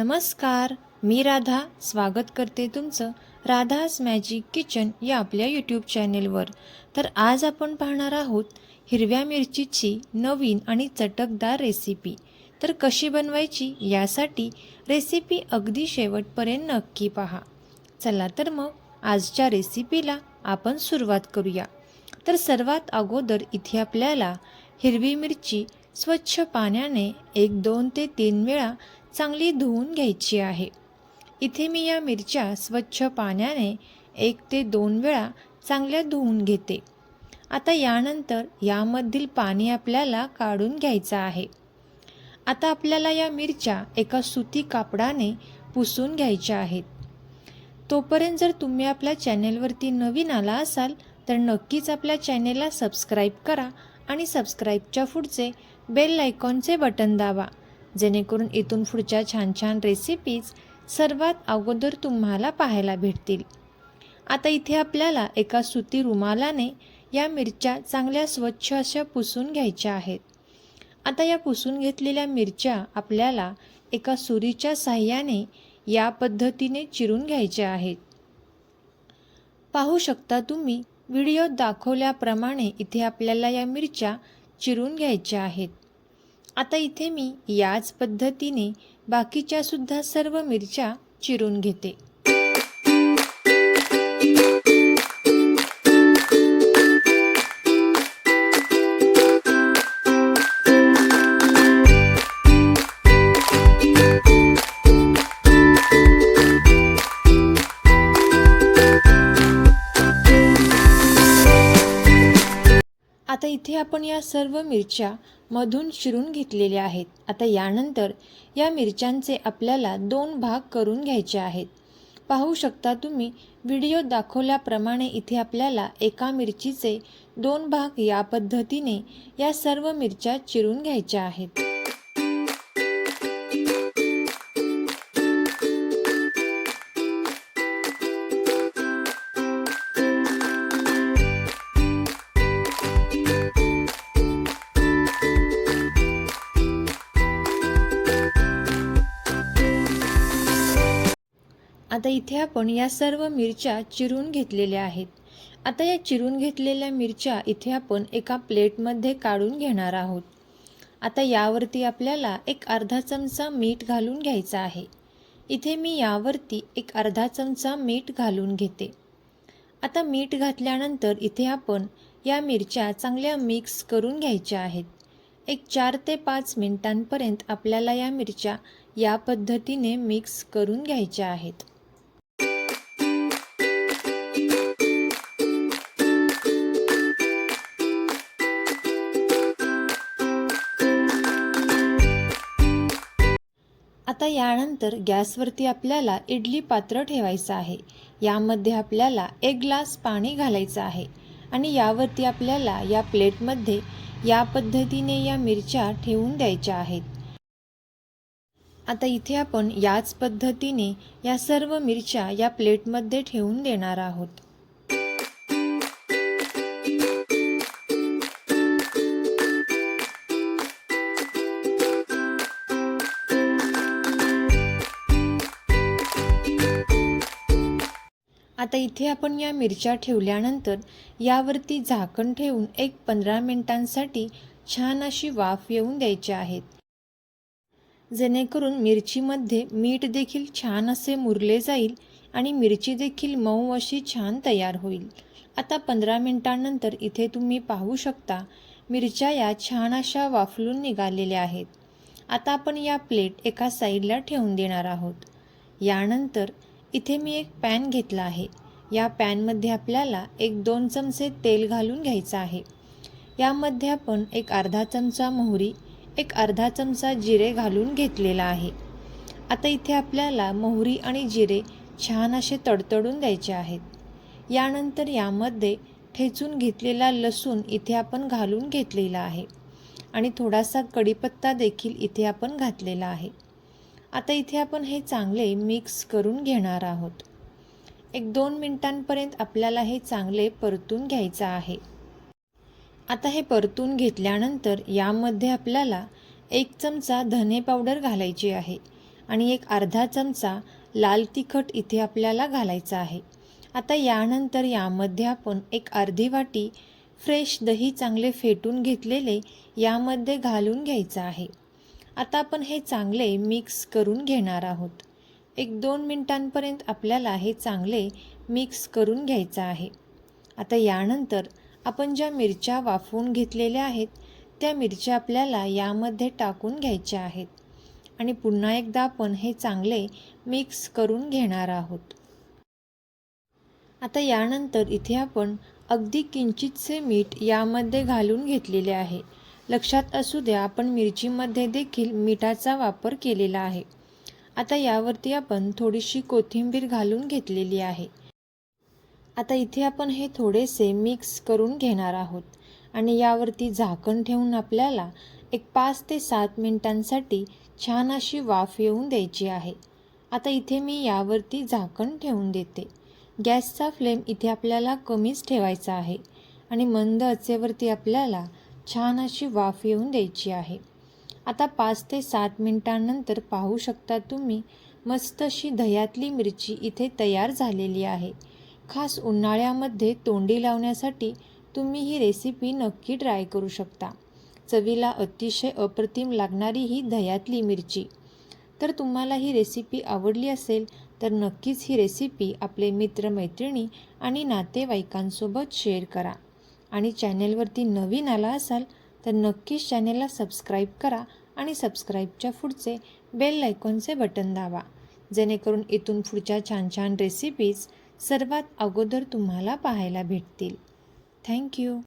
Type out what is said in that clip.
नमस्कार मी राधा. स्वागत करते तुमचं राधाज मॅजिक किचन या आपल्या यूट्यूब चॅनेलवर तर आज आपण पाहणार आहोत हिरव्या मिरचीची नवीन आणि चटकदार रेसिपी तर कशी बनवायची यासाठी रेसिपी अगदी शेवटपर्यंत नक्की पहा. चला तर मग आजच्या रेसिपीला आपण सुरुवात करूया. तर सर्वात अगोदर इथे आपल्याला हिरवी मिरची स्वच्छ पाण्याने एक दोन ते तीन वेळा चांगली धुवून घ्यायची आहे. इथे मी या मिरच्या स्वच्छ पाण्याने एक ते दोन वेळा चांगल्या धुवून घेते. आता यानंतर यामधील पाणी आपल्याला काढून घ्यायचं आहे. आता आपल्याला या मिरच्या एका सुती कापडाने पुसून घ्यायच्या आहेत. तोपर्यंत जर तुम्ही आपल्या चॅनेलवरती नवीन आला असाल तर नक्कीच आपल्या चॅनेलला सबस्क्राईब करा आणि सबस्क्राईबच्या पुढचे बेल आयकॉनचे बटन दाबा. जेणेकरून इथून पुढच्या छान छान रेसिपीज सर्वात अगोदर तुम्हाला पाहायला भेटतील. आता इथे आपल्याला एका सुती रुमालाने या मिरच्या चांगल्या स्वच्छ अशा पुसून घ्यायच्या आहेत. आता या पुसून घेतलेल्या मिरच्या आपल्याला एका सुरीच्या साह्याने या पद्धतीने चिरून घ्यायच्या आहेत. पाहू शकता तुम्ही व्हिडिओत दाखवल्याप्रमाणे इथे आपल्याला या मिरच्या चिरून घ्यायच्या आहेत. आता इथे मी याच पद्धतीने बाकीच्या सुद्धा सर्व मिरच्या चिरून घेते. इथे आपण या सर्व मिरच्या मधून शिरून घेतलेल्या आहेत. आता यानंतर या मिरच्यांचे आपल्याला दोन भाग करून घ्यायचे आहेत. पाहू शकता तुम्ही व्हिडिओ दाखवल्याप्रमाणे इथे आपल्याला एका मिरचीचे दोन भाग या पद्धतीने या सर्व मिरच्या चिरून घ्यायच्या आहेत. आता इथे आपण या सर्व मिरच्या चिरून घेतलेल्या आहेत. आता या चिरून घेतलेल्या मिरच्या इथे आपण एका प्लेटमध्ये काढून घेणार आहोत. आता यावरती आपल्याला एक अर्धा चमचा मीठ घालून घ्यायचा आहे. इथे मी यावरती एक अर्धा चमचा मीठ घालून घेते. आता मीठ घातल्यानंतर इथे आपण या मिरच्या चांगल्या मिक्स करून घ्यायच्या आहेत. एक चार ते पाच मिनिटांपर्यंत आपल्याला या मिरच्या या पद्धतीने मिक्स करून घ्यायच्या आहेत. आता यानंतर गॅसवरती आपल्याला इडली पात्र ठेवायचं आहे. यामध्ये आपल्याला एक ग्लास पाणी घालायचं आहे आणि यावरती आपल्याला या प्लेटमध्ये या पद्धतीने या मिरच्या ठेवून द्यायच्या आहेत. आता इथे आपण याच पद्धतीने या सर्व मिरच्या या प्लेटमध्ये ठेवून देणार आहोत. आता इथे आपण या मिरच्या ठेवल्यानंतर यावरती झाकण ठेवून एक पंधरा मिनिटांसाठी छान अशी वाफ येऊन द्यायची आहेत. जेणेकरून मिरचीमध्ये मीठ देखील छान असे मुरले जाईल आणि मिरची देखील मऊ अशी छान तयार होईल. आता पंधरा मिनिटांनंतर इथे तुम्ही पाहू शकता मिरच्या या छान अशा वाफलून निघालेल्या आहेत. आता आपण या प्लेट एका साईडला ठेवून देणार आहोत. यानंतर इथे मी एक पॅन घेतला आहे. या पॅनमध्ये आपल्याला एक दोन चमचे तेल घालून घ्यायचं आहे. यामध्ये आपण एक अर्धा चमचा मोहरी एक अर्धा चमचा जिरे घालून घेतलेला आहे. आता इथे आपल्याला मोहरी आणि जिरे छान असे तडतडून द्यायचे आहेत. यानंतर यामध्ये ठेचून घेतलेला लसूण इथे आपण घालून घेतलेला आहे. आणि थोडासा कढीपत्ता देखील इथे आपण घातलेला आहे. आता इथे आपण हे चांगले मिक्स करून घेणार आहोत. एक दोन मिनटांपर्यंत आपल्याला हे चांगले परतून घ्यायचं आहे. आता हे परतून घेतल्यानंतर यामध्ये आपल्याला एक चमचा धने पावडर घालायची आहे आणि एक अर्धा चमचा लाल तिखट इथे आपल्याला घालायचा आहे. आता यानंतर यामध्ये आपण एक अर्धी वाटी फ्रेश दही चांगले फेटून घेतलेले यामध्ये घालून घ्यायचं आहे. आता आपण हे चांगले मिक्स करून घेणार आहोत. एक दोन मिनटांपर्यंत आपल्याला हे चांगले मिक्स करून घ्यायचं आहे. आता यानंतर आपण ज्या मिरच्या वाफवून घेतलेल्या आहेत त्या मिरच्या आपल्याला यामध्ये टाकून घ्यायच्या आहेत. आणि पुन्हा एकदा आपण हे चांगले मिक्स करून घेणार आहोत. आता यानंतर इथे आपण अगदी किंचितसे मीठ यामध्ये घालून घेतलेले आहे. लक्षात असू द्या आपण मिरचीमध्ये देखील मिठाचा वापर केलेला आहे. आता यावरती आपण थोडीशी कोथिंबीर घालून घेतलेली आहे. आता इथे आपण हे थोडेसे मिक्स करून घेणार आहोत आणि यावरती झाकण ठेवून आपल्याला एक पाच ते सात मिनिटांसाठी छान अशी वाफ येऊन द्यायची आहे. आता इथे मी यावरती झाकण ठेवून देते. गॅसचा फ्लेम इथे आपल्याला कमीच ठेवायचा आहे आणि मंद आचेवरती आपल्याला छान अशी वाफ येऊन द्यायची आहे. आता पाच ते सात मिनिटांनंतर पाहू शकता तुम्ही मस्त अशी दह्यातली मिरची इथे तयार झालेली आहे. खास उन्हाळ्यामध्ये तोंडी लावण्यासाठी तुम्ही ही रेसिपी नक्की ट्राय करू शकता. चवीला अतिशय अप्रतिम लागणारी ही दह्यातली मिरची. तर तुम्हाला ही रेसिपी आवडली असेल तर नक्कीच ही रेसिपी आपले मित्रमैत्रिणी आणि नातेवाईकांसोबत शेअर करा. आणि चॅनेलवरती नवीन आला असाल तर नक्कीच चॅनेलला सबस्क्राईब करा आणि सबस्क्राईबच्या पुढचे बेल आयकॉनचे बटन दाबा. जेणेकरून इथून पुढच्या छान छान रेसिपीज सर्वात अगोदर तुम्हाला पाहायला भेटतील. थँक्यू